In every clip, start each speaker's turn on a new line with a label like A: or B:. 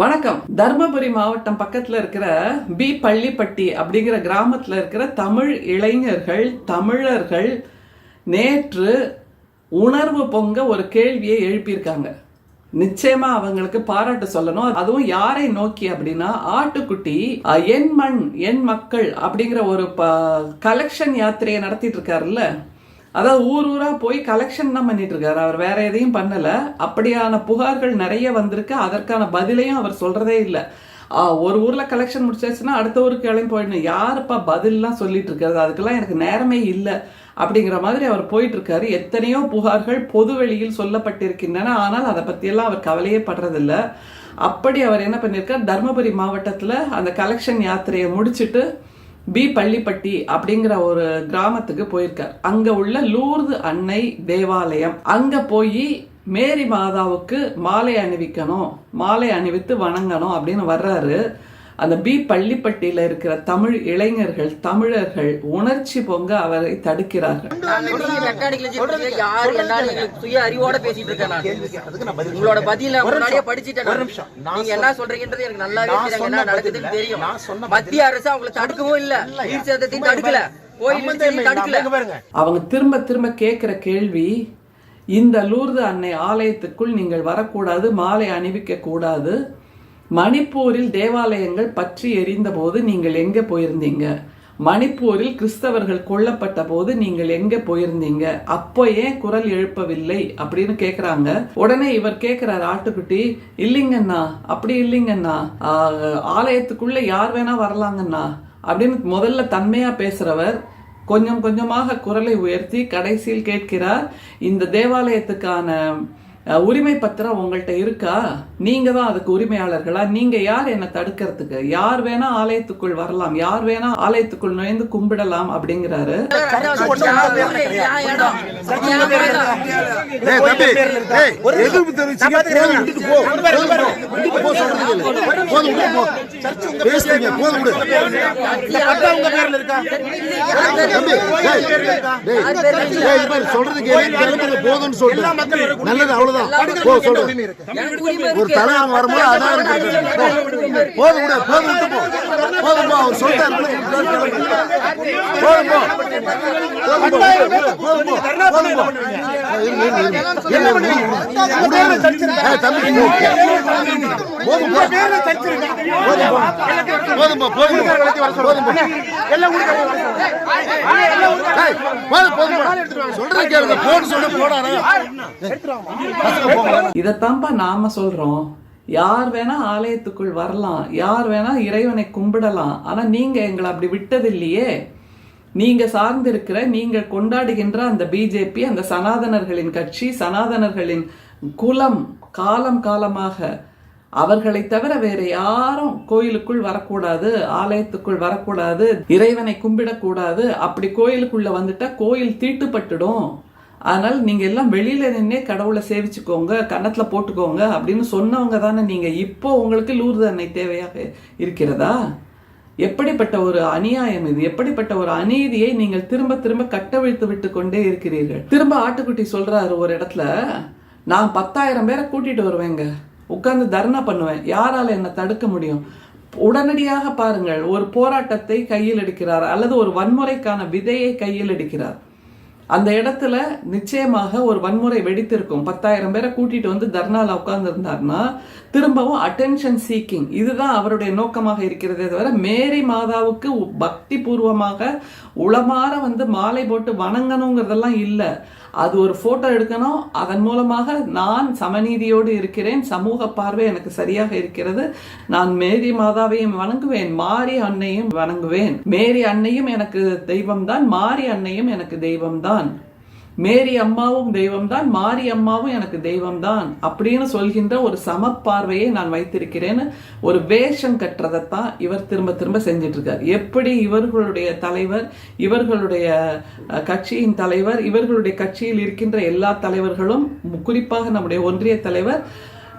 A: வணக்கம். தர்மபுரி மாவட்டம் பக்கத்துல இருக்கிற பி பள்ளிப்பட்டி அப்படிங்கிற கிராமத்துல இருக்கிற தமிழ் இளைஞர்கள் தமிழர்கள் நேற்று உணர்வு பொங்க ஒரு கேள்வியை எழுப்பியிருக்காங்க. நிச்சயமா அவங்களுக்கு பாராட்டு சொல்லணும். அதுவும் யாரை நோக்கி அப்படின்னா ஆட்டுக்குட்டி என் மண் என் மக்கள் அப்படிங்கிற ஒரு கலெக்ஷன் யாத்திரையை நடத்திட்டு இருக்காருல்ல? அதாவது ஊர் ஊராக போய் கலெக்ஷன் தான் பண்ணிட்டு இருக்காரு அவர் வேற எதையும் பண்ணல. அப்படியான புகார்கள் நிறைய வந்திருக்கு. அதற்கான பதிலையும் அவர் சொல்றதே இல்லை. ஒரு ஊர்ல கலெக்ஷன் முடிச்சாச்சுன்னா அடுத்த ஊருக்கு கிளம்பி போயிடணும். யாருப்பா பதில்லாம் சொல்லிட்டு இருக்காரு அதுக்கெல்லாம் எனக்கு நேரமே இல்லை அப்படிங்கிற மாதிரி அவர் போயிட்டு இருக்காரு எத்தனையோ புகார்கள் பொது வெளியில் சொல்லப்பட்டிருக்கின்றன. ஆனால் அதை பற்றியெல்லாம் அவர் கவலையே படுறதில்ல. அப்படி அவர் என்ன பண்ணியிருக்கார்? தர்மபுரி மாவட்டத்தில் அந்த கலெக்ஷன் யாத்திரையை முடிச்சுட்டு பி பள்ளிப்பட்டி அப்படிங்கிற ஒரு கிராமத்துக்கு போயிருக்கார். அங்க உள்ள லூர்து அன்னை தேவாலயம். அங்க போய் மேரி மாதாவுக்கு மாலை அணிவிக்கணும் மாலை அணிவித்து வணங்கணும் அப்படின்னு வர்றாரு. அந்த பி பள்ளிப்பட்டியில இருக்கிற தமிழ் இளைஞர்கள் தமிழர்கள் உணர்ச்சி பொங்க அவரை தடுக்கிறார்கள்.
B: உங்களோட பதில முன்னாடியே படிச்சுட்டேன் நீங்க என்ன சொல்றீங்கன்றது எனக்கு நல்லாவே என்ன நடக்குதுன்னு தெரியும். மத்திய அரசு அவங்களை தடுக்கவும் இல்ல. சேதத்தையும் தடுக்கல.
A: அவங்க திரும்ப திரும்ப கேட்கிற கேள்வி இந்த லூர்து அன்னை ஆலயத்துக்குள் நீங்கள் வரக்கூடாது மாலை அணிவிக்க கூடாது மணிப்பூரில் தேவாலயங்கள் பற்றி எரிந்தபோது நீங்கள் எங்கே போயிருந்தீங்க? மணிப்பூரில் கிறிஸ்தவர்கள் கொல்லப்பட்ட போது நீங்கள் எங்க போயிருந்தீங்க? அப்போ ஏன் குரல் எழுப்பவில்லை? அப்படின்னு கேக்குறாங்க. உடனே இவர் கேக்குறாரு ஆட்டுக்குட்டி இல்லைங்கண்ணா அப்படி இல்லைங்கண்ணா. ஆலயத்துக்குள்ள யார் வேணா வரலாங்கண்ணா. அப்படின்னு முதல்ல தன்மையா பேசுறவர் கொஞ்சம் கொஞ்சமாக குரலை உயர்த்தி கடைசியில் கேட்கிறார் இந்த தேவாலயத்துக்கான உரிமை பத்திரம் உங்கள்கிட்ட இருக்கா? நீங்க தான் அதுக்கு உரிமையாளர்களா நீங்க யார் என்ன தடுக்கிறதுக்கு யார் வேணா ஆலயத்துக்குள் வரலாம் யார் வேணா ஆலயத்துக்குள் நுழைந்து கும்பிடலாம் அப்படிங்கிறாரு
C: சர்ச்சு ஒண்ணும் உங்க பேர்ல கிடையாது.
B: என் இடம்.
C: சர்ச்சு
B: என்
C: உங்க பேர்ல
B: இடம்.
C: இருக்கா?
D: ஏய் தம்பி ஏய்
C: ஒரு நிமிஷம்.
D: எதிர்ப்பு தெரிவிச்சீங்க
C: நான் பார்த்துக்கிறேன்.
D: போதும் விட்டுட்டு போ
C: இங்க பாரு, இங்க பாரு.
D: விட்டுட்டு போ சொல்றது கேளு. போதும் விட்டு போ
C: சர்ச்சு உங்க
D: பேசுறீங்க போதும் விடு
C: இந்த பட்டா உங்க பேர்ல இருக்கா
D: தம்பி டேய் டேய் டேய் இது பாரு சொல்றது கேளு கிளம்புறது போதும்னு
C: இருக்கணும்.
D: நல்லது அவ்வளவுதான் தலைவன் வரும்போது அதான் இருக்கு. போதும் விடு போதும் விட்டு போ. போதும் போ அவர் சொல்லிட்டாரு போதும் போ. போதும் போ. போதும் போ. போதும் போ. போதும்
A: இதைத்தான்ப்பா நாம சொல்றோம். யார் வேணா ஆலயத்துக்குள் வரலாம். யார் வேணா இறைவனை கும்பிடலாம். ஆனா நீங்க எங்களை அப்படி விட்டதில்லையே. நீங்க சார்ந்திருக்கிற நீங்க கொண்டாடுகின்ற அந்த பிஜேபி அந்த சனாதனர்களின் கட்சி சனாதனர்களின் குலம் காலம் காலமாக அவர்களை தவிர வேற யாரும் கோயிலுக்குள் வரக்கூடாது ஆலயத்துக்குள் வரக்கூடாது இறைவனை கும்பிடக்கூடாது அப்படி கோயிலுக்குள்ள வந்துட்டா கோயில் தீட்டுப்பட்டுடும். அதனால் நீங்க எல்லாம் வெளியில நின்னே கடவுளை சேவிச்சுக்கோங்க கன்னத்துல போட்டுக்கோங்க அப்படின்னு சொன்னவங்க தானே நீங்க. இப்போ உங்களுக்கு லூர்து அன்னை தேவையாக இருக்கிறதா? எப்படிப்பட்ட ஒரு அநியாயம் இது? எப்படிப்பட்ட ஒரு அநீதியை நீங்கள் திரும்ப திரும்ப கட்டவிழ்த்து விட்டு கொண்டே இருக்கிறீர்கள்? திரும்ப ஆட்டுக்குட்டி சொல்றாரு ஒரு இடத்துல நான் பத்தாயிரம் பேரை கூட்டிட்டு வருவேங்க. உட்கார்ந்து தர்ணா பண்ணுவேன். யாரால என்னை தடுக்க முடியும்? உடனடியாக பாருங்கள் ஒரு போராட்டத்தை கையில் எடுக்கிறார் அல்லது ஒரு வன்முறைக்கான விதையை கையில் எடுக்கிறார். அந்த இடத்துல நிச்சயமாக ஒரு வன்முறை வெடித்திருக்கும். பத்தாயிரம் பேரை கூட்டிட்டு வந்து தர்ணால உட்கார்ந்துருந்தாருன்னா திரும்பவும் அட்டென்ஷன் சீக்கிங் இதுதான் அவருடைய நோக்கமாக இருக்கிறதே தவிர மேரி மாதாவுக்கு பக்தி பூர்வமாக உளமாற வந்து மாலை போட்டு வணங்கணுங்கிறதெல்லாம் இல்லை. அது ஒரு ஃபோட்டோ எடுக்கணும். அதன் மூலமாக நான் சமநீதியோடு இருக்கிறேன். சமூக பார்வை எனக்கு சரியாக இருக்கிறது. நான் மேரி மாதாவையும் வணங்குவேன். மாரி அன்னையும் வணங்குவேன். மேரி அன்னையும் எனக்கு தெய்வம்தான். மாரி அன்னையும் எனக்கு தெய்வம்தான். மேரி அம்மாவும் தெய்வம்தான் மாரி அம்மாவும் எனக்கு தெய்வம்தான் அப்படின்னு சொல்கின்ற ஒரு சமப்பார்வையை நான் வைத்திருக்கிறேன்னு ஒரு வேஷம் கட்டுறதைத்தான் இவர் திரும்ப திரும்ப செஞ்சிட்டு இருக்கார் எப்படி இவர்களுடைய தலைவர் இவர்களுடைய கட்சியின் தலைவர் இவர்களுடைய கட்சியில் இருக்கின்ற எல்லா தலைவர்களும் குறிப்பாக நம்முடைய ஒன்றிய தலைவர்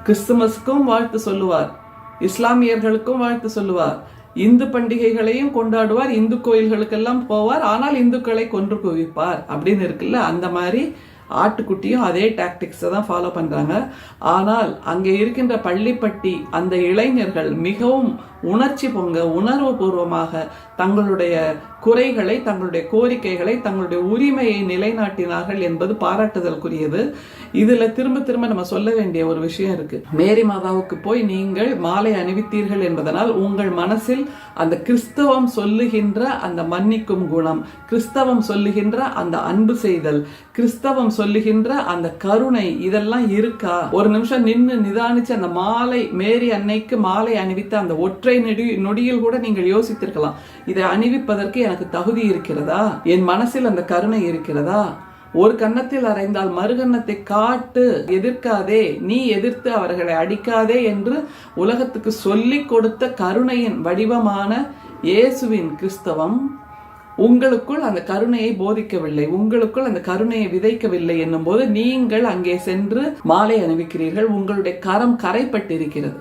A: கிறிஸ்துமஸ்க்கும் வாழ்த்து சொல்லுவார். இஸ்லாமியர்களுக்கும் வாழ்த்து சொல்லுவார். இந்து பண்டிகைகளையும் கொண்டாடுவார் இந்து கோயில்களுக்கெல்லாம் போவார் ஆனால் இந்துக்களை கொன்று குவிப்பார் அப்படின்னு இருக்குல்ல அந்த மாதிரி ஆட்டுக்குட்டியும் அதே டாக்டிக்ஸை தான் ஃபாலோ பண்ணுறாங்க ஆனால் அங்கே இருக்கின்ற பள்ளிப்பட்டி அந்த இளைஞர்கள் மிகவும் உணர்ச்சி பொங்க உணர்வு பூர்வமாக தங்களுடைய குறைகளை தங்களுடைய கோரிக்கைகளை தங்களுடைய உரிமையை நிலைநாட்டினார்கள் என்பது பாராட்டுதலுக்குரியது இதுல திரும்ப திரும்ப நம்ம சொல்ல வேண்டிய ஒரு விஷயம் இருக்கு. மேரி மாதாவுக்கு போய் நீங்கள் மாலை அணிவித்தீர்கள் என்பதனால் உங்கள் மனசில் அந்த கிறிஸ்தவம் சொல்லுகின்ற அந்த மன்னிக்கும் குணம் கிறிஸ்தவம் சொல்லுகின்ற அந்த அன்பு செய்தல் கிறிஸ்தவம் சொல்லுகின்ற அந்த கருணை இதெல்லாம் இருக்கா? ஒரு நிமிஷம் நின்னு நிதானிச்சு அந்த மாலை மேரி அன்னைக்கு மாலை அணிவித்த அந்த ஒற்றை நொடி நொடியில் கூட நீங்கள் யோசித்திருக்கலாம். இதை அணிவிப்பதற்கு எனக்கு தகுதி இருக்கிறதா? என் மனசில் அந்த கருணை இருக்கிறதா? ஒரு கன்னத்தில் அறைந்தால் மறுகன்னத்தை காட்டு எதிர்க்காதே நீ எதிர்த்து அவர்களை அடிக்காதே என்று உலகத்துக்கு சொல்லிக் கொடுத்த கருணையின் வடிவமான இயேசுவின் கிறிஸ்தவம் உங்களுக்குள் அந்த கருணையை போதிக்கவில்லை உங்களுக்குள் அந்த கருணையை விதைக்கவில்லை என்னும் போது நீங்கள் அங்கே சென்று மாலை அணிவிக்கிறீர்கள் உங்களுடைய கரம் கரைப்பட்டிருக்கிறது.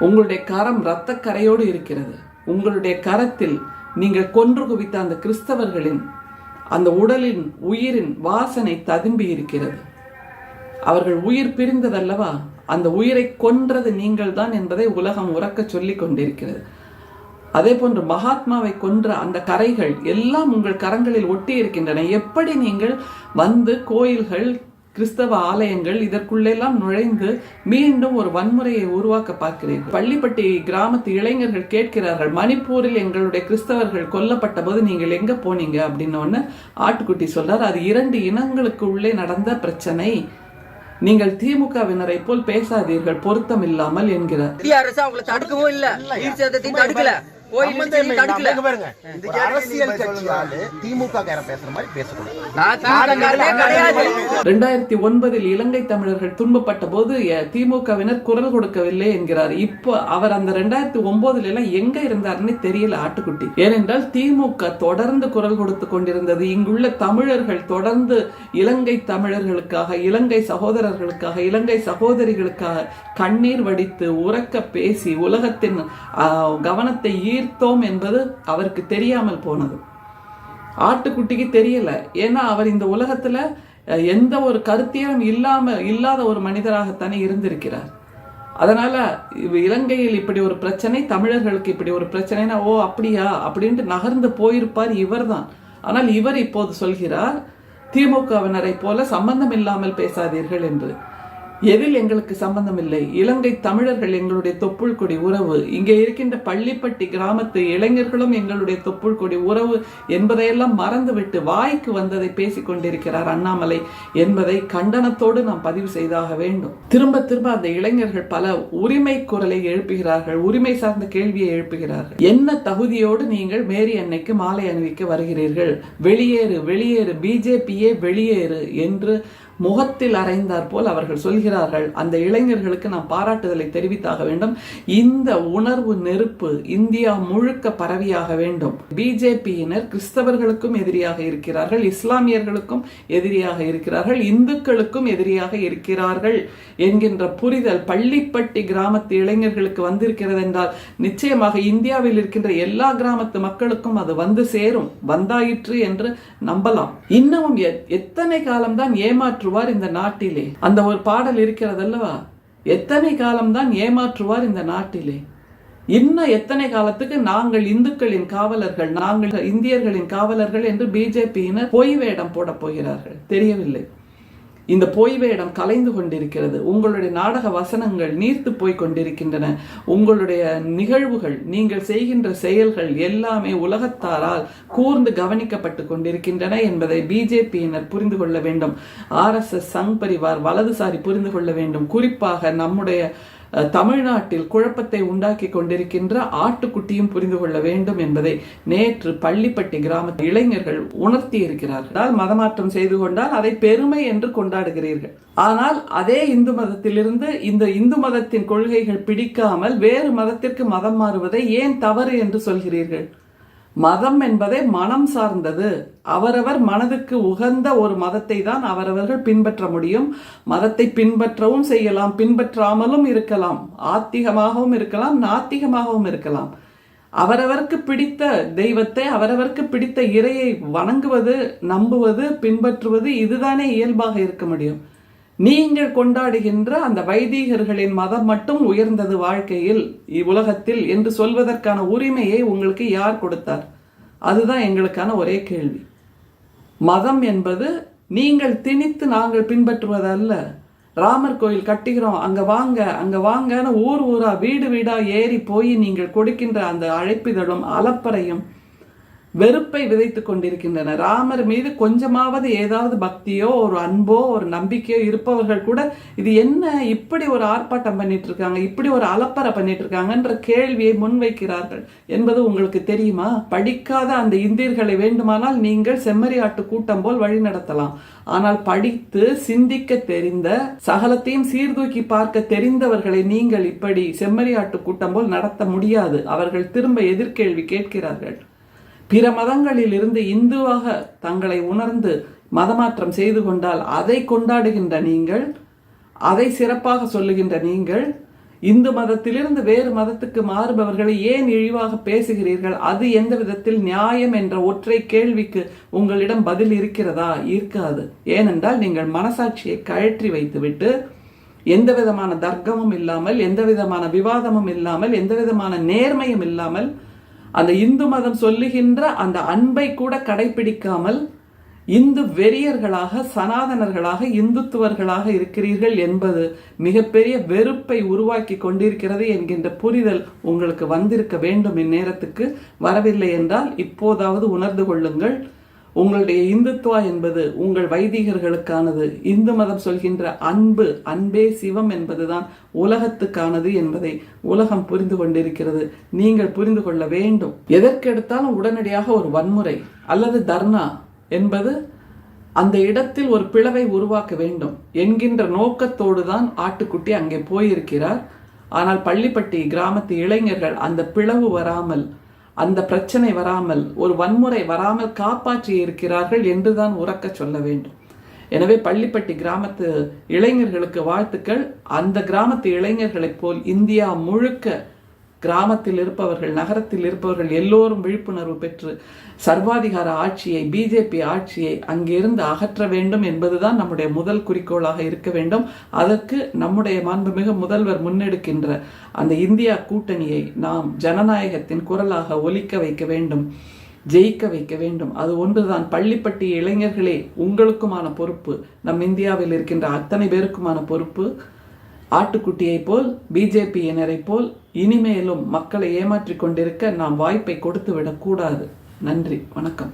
A: உங்களுடைய கரம் இரத்த கரையோடு இருக்கிறது. உங்களுடைய கரத்தில் நீங்கள் கொன்று குவித்த அந்த கிறிஸ்தவர்களின் அந்த உடலின் உயிரின் வாசனை ததும்பி இருக்கிறது. அவர்கள் உயிர் பிரிந்ததல்லவா? அந்த உயிரை கொன்றது நீங்கள் தான் என்பதை உலகம் உறக்க சொல்லிக் கொண்டிருக்கிறது. அதே போன்று மகாத்மாவை கொன்ற அந்த கரைகள் எல்லாம் உங்கள் கரங்களில் ஒட்டி இருக்கின்றன. எப்படி நீங்கள் வந்து கோயில்கள் கிறிஸ்தவ ஆலயங்கள் இதற்குள்ளெல்லாம் நுழைந்து மீண்டும் ஒரு வன்முறையை உருவாக்க பார்க்கிறீர்கள். பள்ளிப்பட்டி கிராமத்து இளைஞர்கள் கேட்கிறார்கள் மணிப்பூரில் எங்களுடைய கிறிஸ்தவர்கள் கொல்லப்பட்ட போது நீங்கள் எங்க போனீங்க? அப்படின்னு ஆட்டுக்குட்டி சொல்றார். அது இரண்டு இனங்களுக்கு உள்ளே நடந்த பிரச்சனை. நீங்கள் திமுகவினரை போல் பேசாதீர்கள் பொருத்தம் இல்லாமல் என்கிறார்
B: அவங்களை தடுக்கவும் இல்ல. உயிர் சேதத்தையும் தடுக்கல.
A: ரெண்டாயிரத்தி ஒன்பதில் இலங்கை தமிழர்கள் துன்பப்பட்ட போது திமுகவினர் குரல் கொடுக்கவில்லை என்கிறார். இப்போ அவர் அந்த ரெண்டாயிரத்தி ஒன்பதுல எல்லாம் எங்க இருந்தாருன்னு தெரியல ஆட்டுக்குட்டி. ஏனென்றால் திமுக தொடர்ந்து குரல் கொடுத்து கொண்டிருந்தது இங்குள்ள தமிழர்கள் தொடர்ந்து இலங்கை தமிழர்களுக்காக இலங்கை சகோதரர்களுக்காக இலங்கை சகோதரிகளுக்காக கண்ணீர் வடித்து உறக்க பேசி உலகத்தின் கவனத்தை தீர்த்தோம் என்பது அவருக்கு தெரியாமல் போனது. ஆட்டுக்குட்டிக்கு தெரியல. ஏன்னா அவர் இந்த உலகத்துல எந்த ஒரு கருத்தியலும் இல்லாம இல்லாத ஒரு மனிதராகத்தானே இருந்திருக்கிறார். அதனால இலங்கையில் இப்படி ஒரு பிரச்சனை தமிழர்களுக்கு இப்படி ஒரு பிரச்சனைனா ஓ அப்படியா? அப்படின்ட்டு நகர்ந்து போயிருப்பார் இவர்தான். ஆனால் இவர் இப்போது சொல்கிறார் திமுகவினரை போல சம்பந்தம் இல்லாமல் பேசாதீர்கள் என்று. எதில் எங்களுக்கு சம்பந்தம் இல்லை இலங்கை தமிழர்கள் எங்களுடைய தொப்புள் கொடி உறவு. இங்கே இருக்கின்ற பள்ளிப்பட்டி கிராமத்து இளைஞர்களும் எங்களுடைய தொப்புள் கொடி உறவு என்பதையெல்லாம் மறந்துவிட்டு வாய்க்கு வந்ததை பேசிக் கொண்டிருக்கிறார் அண்ணாமலை என்பதை கண்டனத்தோடு நாம் பதிவு செய்தாக வேண்டும். திரும்ப திரும்ப அந்த இளைஞர்கள் பல உரிமை குரலை எழுப்புகிறார்கள் உரிமை சார்ந்த கேள்வியை எழுப்புகிறார்கள். என்ன தகுதியோடு நீங்கள் மேரி அன்னைக்கு மாலை அணிவிக்க வருகிறீர்கள்? வெளியேறு வெளியேறு பிஜேபியே வெளியேறு என்று முகத்தில் அறைந்தார் போல் அவர்கள் சொல்கிறார்கள் அந்த இளைஞர்களுக்கு நாம் பாராட்டுதலை தெரிவித்தாக வேண்டும். இந்த உணர்வு நெருப்பு இந்தியா முழுக்க பரவியாக வேண்டும். பிஜேபியினர் கிறிஸ்தவர்களுக்கும் எதிரியாக இருக்கிறார்கள் இஸ்லாமியர்களுக்கும் எதிரியாக இருக்கிறார்கள் இந்துக்களுக்கும் எதிரியாக இருக்கிறார்கள் என்கின்ற புரிதல் பள்ளிப்பட்டி கிராமத்து இளைஞர்களுக்கு வந்திருக்கிறது என்றால் நிச்சயமாக இந்தியாவில் இருக்கின்ற எல்லா கிராமத்து மக்களுக்கும் அது வந்து சேரும் வந்தாயிற்று என்று நம்பலாம். இன்னமும் எத்தனை காலம்தான் ஏமாற்றுவார் இந்த நாட்டிலே. அந்த ஒரு பாடல் இருக்கிறதல்லவா? எத்தனை காலம்தான் ஏமாற்றுவார் இந்த நாட்டிலே. இன்னும் எத்தனை காலத்துக்கு நாங்கள் இந்துக்களின் காவலர்கள் நாங்கள் இந்தியர்களின் காவலர்கள் என்று பிஜேபியினர் பொய் வேடம் போட போகிறார்கள். தெரியவில்லை. இந்த பொய் வேடம் கலைந்து கொண்டிருக்கிறது. உங்களுடைய நாடக வசனங்கள் நீர்த்து போய் கொண்டிருக்கின்றன. உங்களுடைய நிகழ்வுகள் நீங்கள் செய்கின்ற செயல்கள் எல்லாமே உலகத்தாரால் கூர்ந்து கவனிக்கப்பட்டு கொண்டிருக்கின்றன என்பதை பிஜேபியினர் புரிந்து கொள்ள வேண்டும். ஆர்எஸ்எஸ் சங் பரிவார் வலதுசாரி புரிந்து கொள்ள வேண்டும். குறிப்பாக நம்முடைய தமிழ்நாட்டில் குழப்பத்தை உண்டாக்கி கொண்டிருக்கின்ற ஆட்டுக்குட்டியும் புரிந்து கொள்ள வேண்டும் என்பதை நேற்று பள்ளிப்பட்டி கிராமத்து இளைஞர்கள் உணர்த்தி இருக்கிறார்கள். மதமாற்றம் செய்து கொண்டால் அதை பெருமை என்று கொண்டாடுகிறீர்கள். ஆனால் அதே இந்து மதத்திலிருந்து இந்த இந்து மதத்தின் கொள்கைகள் பிடிக்காமல் வேறு மதத்திற்கு மதம் மாறுவதை ஏன் தவறு என்று சொல்கிறீர்கள்? மதம் என்பதே மனம் சார்ந்தது. அவரவர் மனதுக்கு உகந்த ஒரு மதத்தை தான் அவரவர்கள் பின்பற்ற முடியும். மதத்தை பின்பற்றவும் செய்யலாம் பின்பற்றாமலும் இருக்கலாம். ஆத்திகமாகவும் இருக்கலாம் நாத்திகமாகவும் இருக்கலாம். அவரவருக்கு பிடித்த தெய்வத்தை அவரவருக்கு பிடித்த இறையை வணங்குவது நம்புவது பின்பற்றுவது இதுதானே இயல்பாக இருக்க முடியும். நீங்கள் கொண்டாடுகின்ற அந்த வைதீகர்களின் மதம் மட்டும் உயர்ந்தது வாழ்க்கையில் இவ்வுலகத்தில் என்று சொல்வதற்கான உரிமையை உங்களுக்கு யார் கொடுத்தார்? அதுதான் எங்களுக்கான ஒரே கேள்வி. மதம் என்பது நீங்கள் திணித்து நாங்கள் பின்பற்றுவதல்ல. ராமர் கோயில் கட்டுகிறோம் அங்க வாங்க அங்க வாங்கன்னு ஊர் ஊரா வீடு வீடா ஏறி போய் நீங்கள் கொடுக்கின்ற அந்த அழைப்பிதழும் அலப்பறையும் வெறுப்பை விதைத்துக் கொண்டிருக்கின்றன. ராமர் மீது கொஞ்சமாவது ஏதாவது பக்தியோ ஒரு அன்போ ஒரு நம்பிக்கையோ இருப்பவர்கள் கூட இது என்ன இப்படி ஒரு ஆர்ப்பாட்டம் பண்ணிட்டு இருக்காங்க இப்படி ஒரு அலப்பறை பண்ணிட்டு இருக்காங்கன்ற கேள்வியை முன்வைக்கிறார்கள். என்பது உங்களுக்கு தெரியுமா? படிக்காத அந்த இந்தியர்களை வேண்டுமானால் நீங்கள் செம்மறியாட்டு கூட்டம் போல் வழி நடத்தலாம். ஆனால் படித்து சிந்திக்க தெரிந்த சகலத்தையும் சீர்தூக்கி பார்க்க தெரிந்தவர்களை நீங்கள் இப்படி செம்மறியாட்டு கூட்டம் போல் நடத்த முடியாது. அவர்கள் திரும்ப எதிர்கேள்வி கேட்கிறார்கள். பிற மதங்களில் இருந்து இந்துவாக தங்களை உணர்ந்து மதமாற்றம் செய்து கொண்டால் அதை கொண்டாடுகின்ற நீங்கள் அதை சிறப்பாக சொல்லுகின்ற நீங்கள் இந்து மதத்திலிருந்து வேறு மதத்துக்கு மாறுபவர்களை ஏன் இழிவாக பேசுகிறீர்கள்? அது எந்த விதத்தில் நியாயம் என்ற ஒற்றை கேள்விக்கு உங்களிடம் பதில் இருக்கிறதா? இருக்காது. ஏனென்றால் நீங்கள் மனசாட்சியை கழற்றி வைத்துவிட்டு எந்த விதமான தர்க்கமும் இல்லாமல் எந்த விதமான விவாதமும் இல்லாமல் எந்த விதமான நேர்மையும் இல்லாமல் அந்த இந்து மதம் சொல்லுகின்ற அந்த அன்பை கூட கடைபிடிக்காமல் இந்து வெறியர்களாக சனாதனர்களாக இந்துத்துவர்களாக இருக்கிறீர்கள் என்பது மிகப்பெரிய வெறுப்பை உருவாக்கி கொண்டிருக்கிறது என்கின்ற புரிதல் உங்களுக்கு வந்திருக்க வேண்டும் இந்நேரத்துக்கு. வரவில்லை என்றால் இப்போதாவது உணர்ந்து கொள்ளுங்கள். உங்களுடைய இந்துத்துவா என்பது உங்கள் வைதிகர்களுக்கானது. இந்து மதம் சொல்கின்ற அன்பு அன்பே சிவம் என்பதுதான் உலகத்துக்கானது என்பதை உலகம் புரிந்து கொண்டிருக்கிறது. நீங்கள் புரிந்து கொள்ள வேண்டும். எதற்கெடுத்தாலும் உடனடியாக ஒரு வன்முறை அல்லது தர்ணா என்பது அந்த இடத்தில் ஒரு பிளவை உருவாக்க வேண்டும் என்கின்ற நோக்கத்தோடு தான் ஆட்டுக்குட்டி அங்கே போயிருக்கிறார். ஆனால் பள்ளிப்பட்டி கிராமத்து இளைஞர்கள் அந்த பிளவு வராமல் அந்த பிரச்சனை வராமல் ஒரு வன்முறை வராமல் காப்பாற்றி இருக்கிறார்கள் என்றுதான் உறக்க சொல்ல வேண்டும். எனவே பள்ளிப்பட்டி கிராமத்து இளைஞர்களுக்கு வாழ்த்துக்கள். அந்த கிராமத்து இளைஞர்களைப் போல் இந்தியா முழுக்க கிராமத்தில் இருப்பவர்கள் நகரத்தில் இருப்பவர்கள் எல்லோரும் விழிப்புணர்வு பெற்று சர்வாதிகார ஆட்சியை பிஜேபி ஆட்சியை அங்கிருந்து அகற்ற வேண்டும் என்பதுதான் நம்முடைய முதல் குறிக்கோளாக இருக்க வேண்டும். அதற்கு நம்முடைய மாண்புமிகு முதல்வர் முன்னெடுக்கின்ற அந்த இந்தியா கூட்டணியை நாம் ஜனநாயகத்தின் குரலாக ஒலிக்க வைக்க வேண்டும் ஜெயிக்க வைக்க வேண்டும். அது ஒன்றுதான். பள்ளிப்பட்டி இளைஞர்களே உங்களுக்குமான பொறுப்பு. நம் இந்தியாவில் இருக்கின்ற அத்தனை பேருக்குமான பொறுப்பு. ஆட்டுக்குட்டியைப் போல் பிஜேபியினரைப் போல் இனிமேலும் மக்களை ஏமாற்றிக் கொண்டிருக்க நாம் வாய்ப்பை கொடுத்து விடக்கூடாது நன்றி. வணக்கம்.